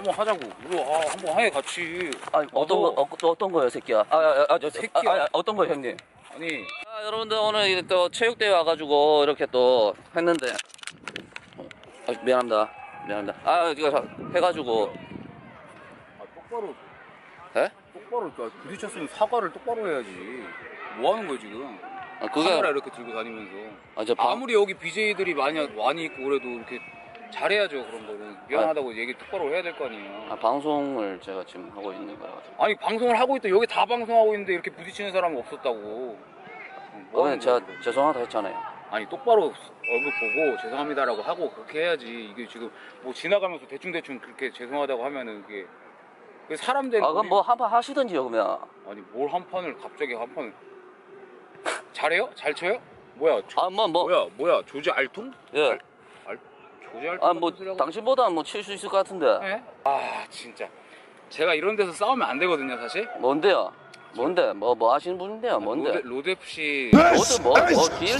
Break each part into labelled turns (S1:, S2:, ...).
S1: 한번 하자고. 이거 아, 한번 해 같이.
S2: 아니 어떤 거 어, 또 어떤 거요 새끼야 아아 저
S1: 새끼야.
S2: 아, 아, 어떤 거 형님
S1: 아니
S2: 아, 여러분들 오늘 이또 체육대회 와가지고 이렇게 또 했는데 어, 아, 미안합니다 미안합니다 아 이거 자- 해가지고
S1: 아, 똑바로
S2: 에?
S1: 똑바로 부딪혔으면 사과를 똑바로 해야지. 뭐 하는 거야 지금?
S2: 아, 그게
S1: 카메라 이렇게 들고 다니면서.
S2: 아, 저 방-
S1: 아무리 여기 BJ들이 많이 많이 있고 그래도 이렇게 잘해야죠 그런 거는 미안하다고 얘기 똑바로 해야 될 거 아니에요.
S2: 아, 방송을 제가 지금 하고 있는 거라 가지고
S1: 아니 방송을 하고 있다 여기 다 방송하고 있는데 이렇게 부딪히는 사람은 없었다고. 뭐
S2: 오늘
S1: 하는
S2: 제가? 죄송하다 했잖아요
S1: 아니 똑바로 얼굴 보고 죄송합니다라고 하고 그렇게 해야지 이게 지금 뭐 지나가면서 대충 대충 그렇게 죄송하다고 하면은 그게 그 사람들
S2: 아 그럼 뭐 한 판 하시던지요 그러면
S1: 아니 뭘 한 판을 갑자기 한 판을 잘해요? 잘 쳐요? 뭐야? 조,
S2: 아뭐 뭐
S1: 뭐야? 뭐야? 조지 알통?
S2: 예.
S1: 알통?
S2: 아 뭐 당신보다 뭐 칠 수 있을 것 같은데
S1: 네? 아 진짜 제가 이런 데서 싸우면 안 되거든요 사실
S2: 뭔데요? 뭔데? 뭐 뭐 하시는 분인데요? 뭔데?
S1: 로드, 로드 FC
S2: 로드 뭐 뭐 길?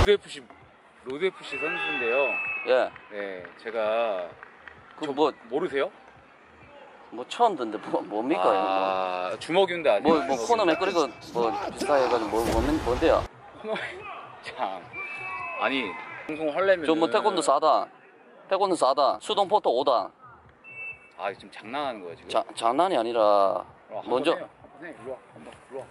S1: 로드 FC 로드 FC 선수인데요
S2: 예.
S1: 네 제가
S2: 그뭐뭐
S1: 모르세요?
S2: 처음 듣는데 뭐 뭡니까 이거
S1: 아 주먹인데 아니에요?
S2: 뭐, 뭐 코너 맥거리고 뭐 비슷하게 해가지고 뭐, 뭐, 뭔데요?
S1: 코너 참 아니 방송 하려면
S2: 저 뭐 태권도 4단, 태권도 4단, 수동 포터 5단.
S1: 아 지금 장난하는 거야 지금?
S2: 자, 장난이 아니라
S1: 어,
S2: 먼저
S1: 해요. 해. 일로 와. 한번 일로 와.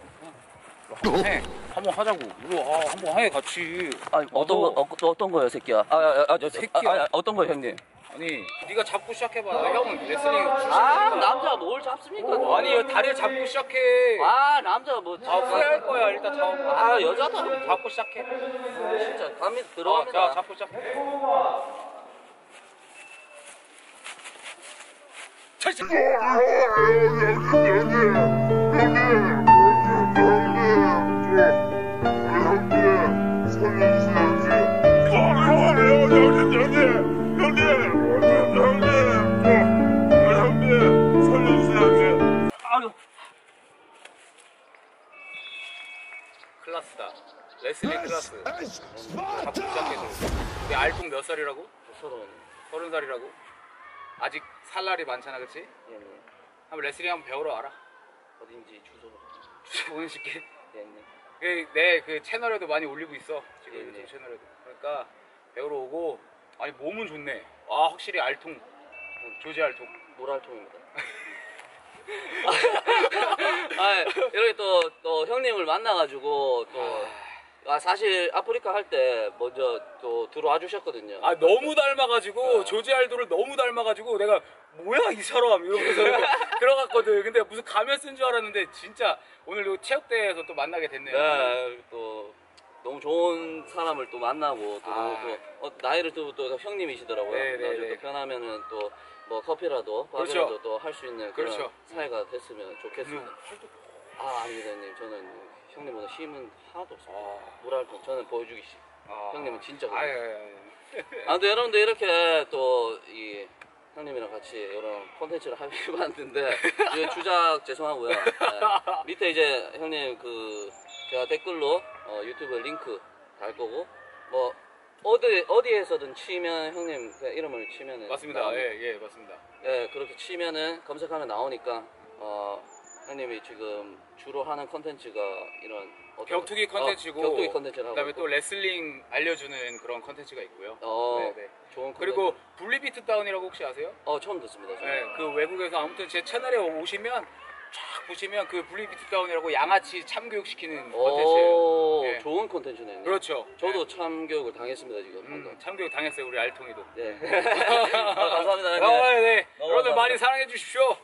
S1: 한번 해. 한번 하자고. 일로 와. 한번 해 같이.
S2: 아니, 어떤 거 어, 또 어떤 거요 새끼야? 아, 아, 아, 저
S1: 새끼야.
S2: 아, 아, 어떤 거 형님?
S1: 아니 네가 잡고 시작해봐. 형은 레슬링.
S2: 아 남자 뭘 잡습니까?
S1: 아니 이거 다리를 잡고 시작해.
S2: 아 남자 뭐
S1: 아 후회할 거야. 일단 잡아.
S2: 아 여자도
S1: 잡고 시작해.
S2: 아, 진짜 감이
S1: 어,
S2: 들어갑니다.
S1: 자 잡고 시작해.
S2: 아
S1: 클라스다. 레슬링 클라스. 시작해서. 우리 알통 몇 살이라고?
S2: 서러운.
S1: 서른 살이라고? 아직 살 날이 많잖아, 그치?
S2: 예, 예.
S1: 한번 레슬링 한번 배우러 와라.
S2: 어딘지 주소.
S1: 보내줄게.
S2: 예, 예.
S1: 내그 채널에도 많이 올리고 있어 지금
S2: 네,
S1: 유튜브
S2: 네.
S1: 채널에도 그러니까 배우러 오고 아니 몸은 좋네 아 확실히 알통 조지 알통
S2: 모랄통입니다. 아, 이렇게 또, 또 형님을 만나가지고 또 아, 사실 아프리카 할 때 먼저 또 들어와 주셨거든요.
S1: 아 너무 닮아가지고
S2: 어.
S1: 조지 알도를 너무 닮아가지고 내가 뭐야 이 사람 이러면서 들어갔거든 근데 무슨 가면 쓴 줄 알았는데 진짜 오늘 요 체육대회에서 또 만나게 됐네요
S2: 네, 또 너무 좋은 사람을 또 만나고 또,
S1: 아.
S2: 또 어, 나이를 또, 또 형님이시더라고요.
S1: 네, 네, 네.
S2: 또 편하면은 또 뭐 커피라도
S1: 그렇죠.
S2: 밥이라도 또할 수 있는 그런
S1: 그렇죠.
S2: 사이가 됐으면 좋겠습니다.
S1: 음.
S2: 아 아닙니다 형님 저는 형님보다 힘은 하나도 없습니다.
S1: 아,
S2: 모랄통 저는 보여주기 싫.
S1: 아.
S2: 형님은 진짜
S1: 아, 예, 예, 예.
S2: 아무튼 여러분들 이렇게 또 이 형님이랑 같이 이런 콘텐츠를 해봤는데 이거 주작 죄송하고요. 네. 밑에 이제 형님 그 제가 댓글로 어, 유튜브 링크 달 거고 뭐 어디 어디에서든 치면 형님 그 이름을 치면은
S1: 맞습니다
S2: 나옵니다.
S1: 예, 예 맞습니다
S2: 예, 그렇게 치면은 검색하면 나오니까 어 형님이 지금 주로 하는 컨텐츠가 이런 어떤-
S1: 격투기 컨텐츠고
S2: 어, 격투기 컨텐츠를 하고
S1: 그다음에
S2: 있고.
S1: 또 레슬링 알려주는 그런 컨텐츠가 있고요
S2: 어
S1: 네, 네.
S2: 좋은
S1: 그리고 블리비트 다운이라고 혹시 아세요?
S2: 어 처음 듣습니다. 저는.
S1: 네, 그 외국에서 아무튼 제 채널에 오시면 쫙 보시면 그 블리비트 다운이라고 양아치 참교육 시키는 컨텐츠예요.
S2: 오,
S1: 예.
S2: 좋은 콘텐츠네요.
S1: 그렇죠.
S2: 저도 참교육을 당했습니다 지금
S1: 네.
S2: 방금.
S1: 음, 참교육 당했어요 우리 알통이도.
S2: 네. 아, 감사합니다. 형님.
S1: 아, 네.
S2: 감사합니다.
S1: 많이 사랑해 주십시오.